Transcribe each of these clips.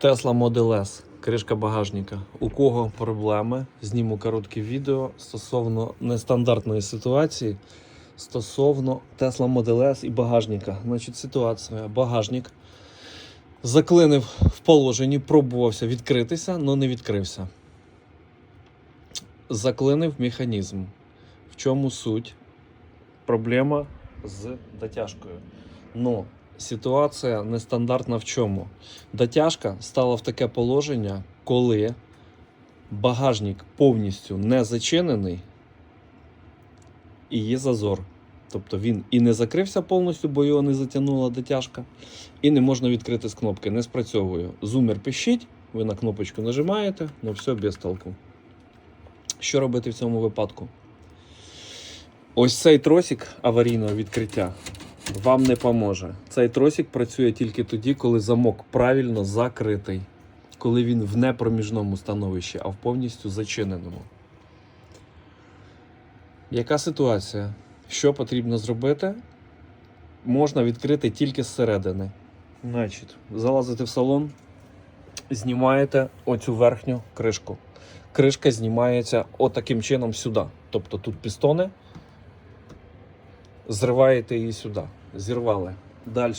Tesla Model S, кришка багажника. У кого проблеми? Зніму коротке відео стосовно нестандартної ситуації стосовно Tesla Model S і багажника. Значить, ситуація. Багажник заклинив в положенні, пробувався відкритися, але не відкрився. Заклинив механізм. В чому суть? Проблема з дотяжкою. Ну, ситуація нестандартна в чому? Дотяжка стала в таке положення, коли багажник повністю не зачинений і є зазор. Тобто він і не закрився повністю, бо його не затягнула дотяжка, і не можна відкрити з кнопки, не спрацьовує. Зумер пищить, ви на кнопочку нажимаєте, ну все без толку. Що робити в цьому випадку? Ось цей тросик аварійного відкриття вам не поможе. Цей тросик працює тільки тоді, коли замок правильно закритий, коли він в непроміжному становищі, а в повністю зачиненому. Яка ситуація? Що потрібно зробити? Можна відкрити тільки зсередини. Значить, залазите в салон, знімаєте оцю верхню кришку. Кришка знімається отаким чином сюди. Тобто тут пістони, зриваєте її сюди. Зірвали. Далі.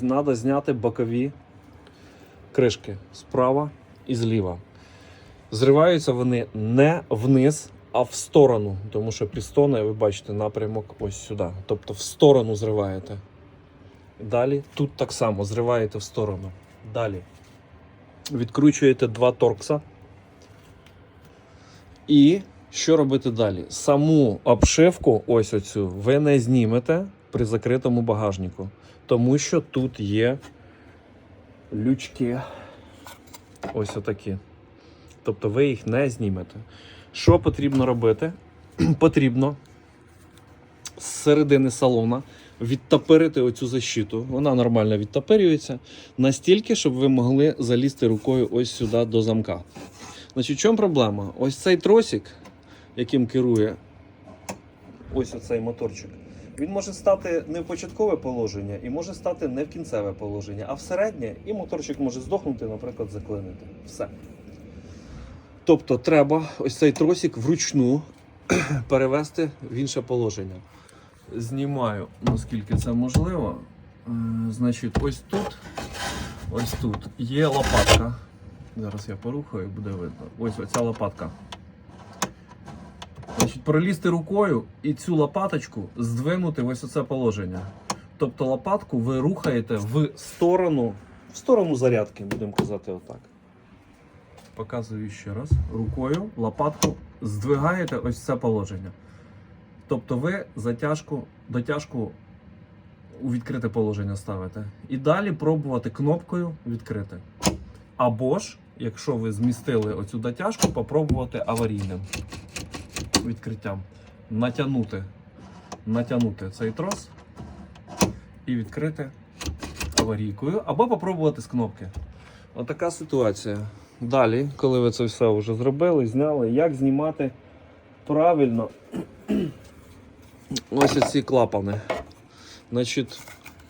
Треба зняти бокові кришки справа і зліва. Зриваються вони не вниз, а в сторону. Тому що пістони, ви бачите, напрямок ось сюди. Тобто в сторону зриваєте. Далі тут так само зриваєте в сторону. Далі. Відкручуєте два торкса. І що робити далі? Саму обшивку, ось оцю, ви не знімете при закритому багажнику, тому що тут є лючки. Ось отакі. Тобто ви їх не знімете. Що потрібно робити? потрібно з середини салона відтопирити оцю защиту. Вона нормально відтопирюється настільки, щоб ви могли залізти рукою ось сюди до замка. Значить, в чому проблема? Ось цей тросик, яким керує ось оцей моторчик, він може стати не в початкове положення і може стати не в кінцеве положення, а в середнє, і моторчик може здохнути, наприклад, заклинити. Все. Тобто треба ось цей тросик вручну перевести в інше положення. Знімаю, наскільки це можливо. Е, Значить, ось тут, ось тут є лопатка. Зараз я порухаю, буде видно. Ось оця лопатка. Пролізти рукою і цю лопаточку здвинути в ось оце положення. Тобто лопатку ви рухаєте в сторону, в сторону зарядки, будемо казати отак. Показую ще раз. Рукою лопатку здвигаєте ось це положення. Тобто ви затяжку, дотяжку у відкрите положення ставите. І далі пробувати кнопкою відкрити. Або ж, якщо ви змістили оцю дотяжку, попробувати аварійним відкриттям. Натягнути, натягнути цей трос і відкрити аварійкою, або попробувати з кнопки. Отака ситуація. Далі, коли ви це все вже зробили, зняли, як знімати правильно ось ці клапани. Значить,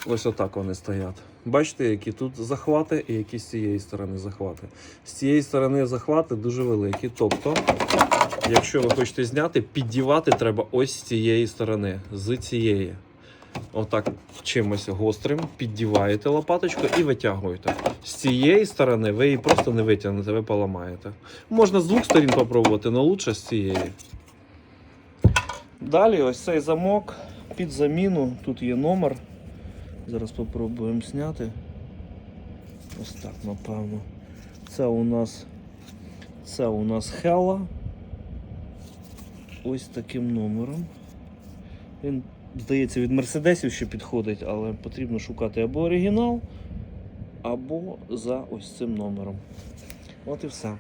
ось отак вони стоять. Бачите, які тут захвати і які з цієї сторони захвати. З цієї сторони захвати дуже великі. Тобто, якщо ви хочете зняти, піддівати треба ось з цієї сторони, з цієї. Отак чимось гострим піддіваєте лопаточку і витягуєте. З цієї сторони ви її просто не витягнете, ви поламаєте. Можна з двох сторін попробувати, але лучше з цієї. Далі ось цей замок під заміну. Тут є номер. Зараз спробуємо зняти. Ось так, напевно. Це у нас це у нас Hella. Ось таким номером. Він, здається, від Мерседесів ще підходить, але потрібно шукати або оригінал, або за ось цим номером. От і все.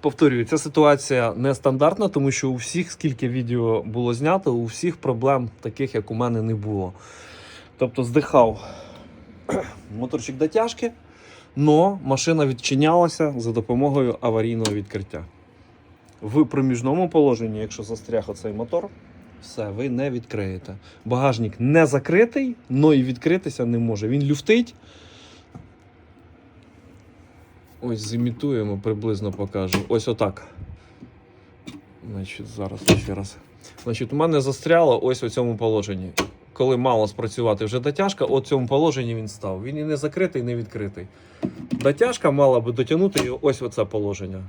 Повторюю, ця ситуація нестандартна, тому що у всіх, скільки відео було знято, у всіх проблем таких, як у мене, не було. Тобто здихав моторчик дотяжки, але машина відчинялася за допомогою аварійного відкриття. В проміжному положенні, якщо застряг оцей мотор, все, ви не відкриєте. Багажник не закритий, але і відкритися не може. Він люфтить. Ось зімітуємо, приблизно покажу. Ось отак. Значить, зараз ще раз. Значить, у мене застряло ось у цьому положенні. Коли мало спрацювати вже дотяжка, от цьому положенні він став. Він і не закритий, і не відкритий. Дотяжка мала би дотягнути його ось в це положення.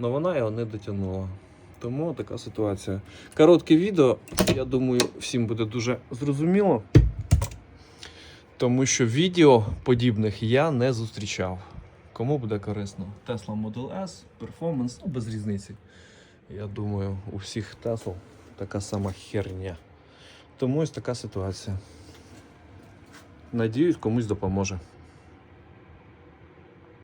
Але вона його не дотягнула. Тому така ситуація. Коротке відео, я думаю, всім буде дуже зрозуміло. Тому що відео подібних я не зустрічав. Кому буде корисно? Tesla Model S, Performance, ну без різниці. Я думаю, у всіх Tesla така сама херня. Тому ось така ситуація. Надіюсь, комусь допоможе.